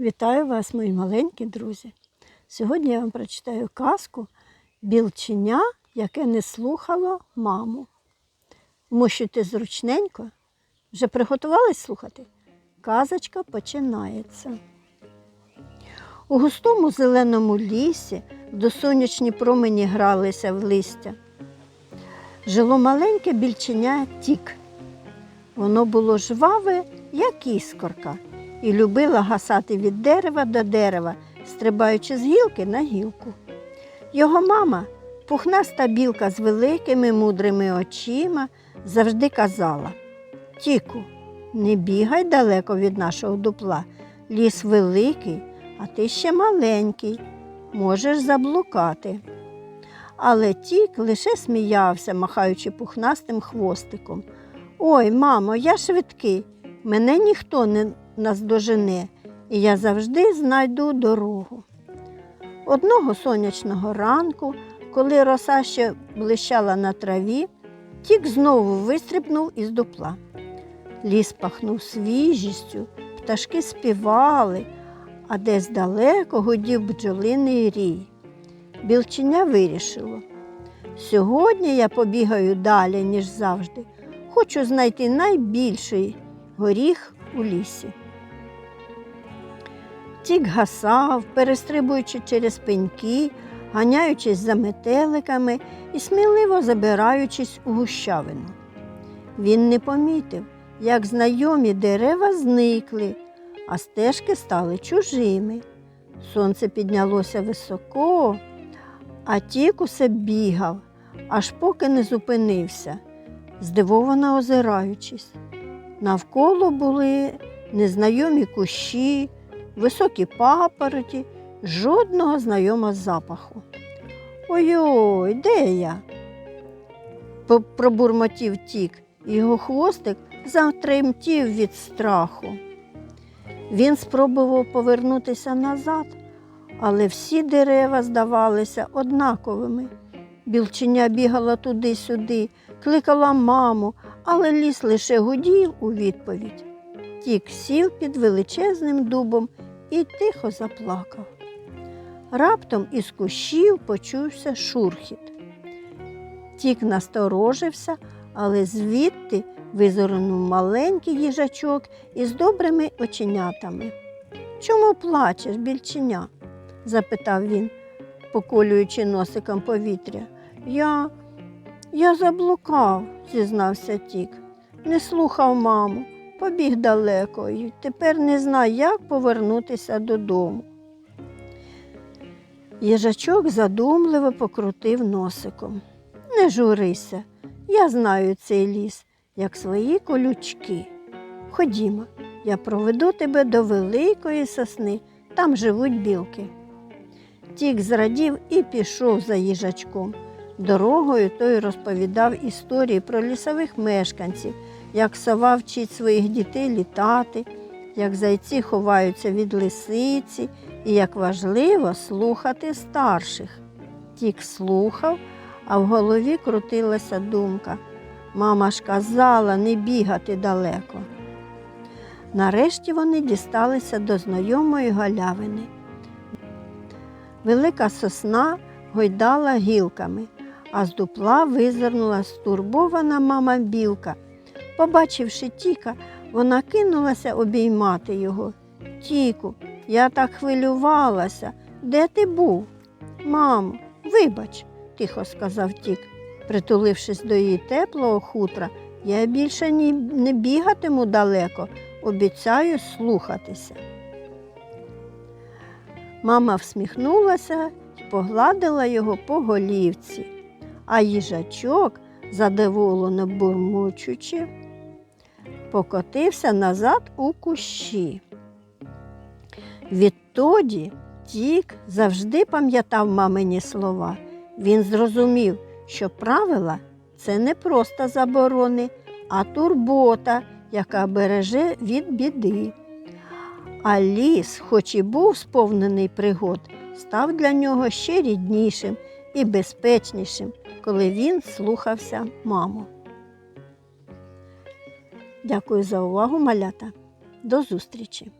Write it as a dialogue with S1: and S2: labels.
S1: Вітаю вас, мої маленькі друзі. Сьогодні я вам прочитаю казку Білченя, яке не слухало маму. Вмощуйте зручненько. Вже приготувались слухати? Казочка починається. У густому зеленому лісі до сонячні промені гралися в листя. Жило маленьке більченя тік. Воно було жваве, як іскорка, і любила гасати від дерева до дерева, стрибаючи з гілки на гілку. Його мама, пухнаста білка з великими мудрими очима, завжди казала Тіку, не бігай далеко від нашого дупла. Ліс великий, а ти ще маленький, можеш заблукати. Але тік лише сміявся, махаючи пухнастим хвостиком. Ой, мамо, я швидкий, мене ніхто не наздожене, і я завжди знайду дорогу. Одного сонячного ранку, коли роса ще блищала на траві, тік знову вистрибнув із дупла. Ліс пахнув свіжістю, пташки співали, а десь далеко гудів бджолиний рій. Білченя вирішило. Сьогодні я побігаю далі, ніж завжди. Хочу знайти найбільший горіх у лісі. Тік гасав, перестрибуючи через пеньки, ганяючись за метеликами і сміливо забираючись у гущавину. Він не помітив, як знайомі дерева зникли, а стежки стали чужими. Сонце піднялося високо, а тік усе бігав, аж поки не зупинився, здивовано озираючись. Навколо були незнайомі кущі, високі папороті, жодного знайомого запаху. Ой-ой, де я? Пробурмотів тік, і його хвостик затремтів від страху. Він спробував повернутися назад, але всі дерева здавалися однаковими. Білченя бігала туди-сюди, кликала маму, але ліс лише гудів у відповідь. Тік сів під величезним дубом і тихо заплакав. Раптом із кущів почувся шурхіт. Тік насторожився, але звідти визирнув маленький їжачок із добрими оченятами. Чому плачеш, більченя? запитав він, поколюючи носиком повітря. Я, я заблукав, зізнався тік. Не слухав маму, побіг далеко і тепер не знаю, як повернутися додому. Їжачок задумливо покрутив носиком. Не журися, я знаю цей ліс, як свої колючки. Ходімо, я проведу тебе до великої сосни, там живуть білки. Тік зрадів і пішов за їжачком. Дорогою той розповідав історії про лісових мешканців, як сова вчить своїх дітей літати, як зайці ховаються від лисиці і як важливо слухати старших. Тік слухав, а в голові крутилася думка. Мама ж казала не бігати далеко. Нарешті вони дісталися до знайомої галявини. Велика сосна гойдала гілками, а з дупла визирнула стурбована мама білка. Побачивши тіка, вона кинулася обіймати його. Тіку, я так хвилювалася. Де ти був? Мамо, вибач, тихо сказав тік, притулившись до її теплого хутра. Я більше ні, не бігатиму далеко, обіцяю слухатися. Мама всміхнулася і погладила його по голівці, а їжачок, задоволено бурмочучи, покотився назад у кущі. Відтоді тік завжди пам'ятав мамині слова. Він зрозумів, що правила це не просто заборони, а турбота, яка береже від біди. А ліс, хоч і був сповнений пригод, став для нього ще ріднішим і безпечнішим, коли він слухався маму. Дякую за увагу, малята. До зустрічі!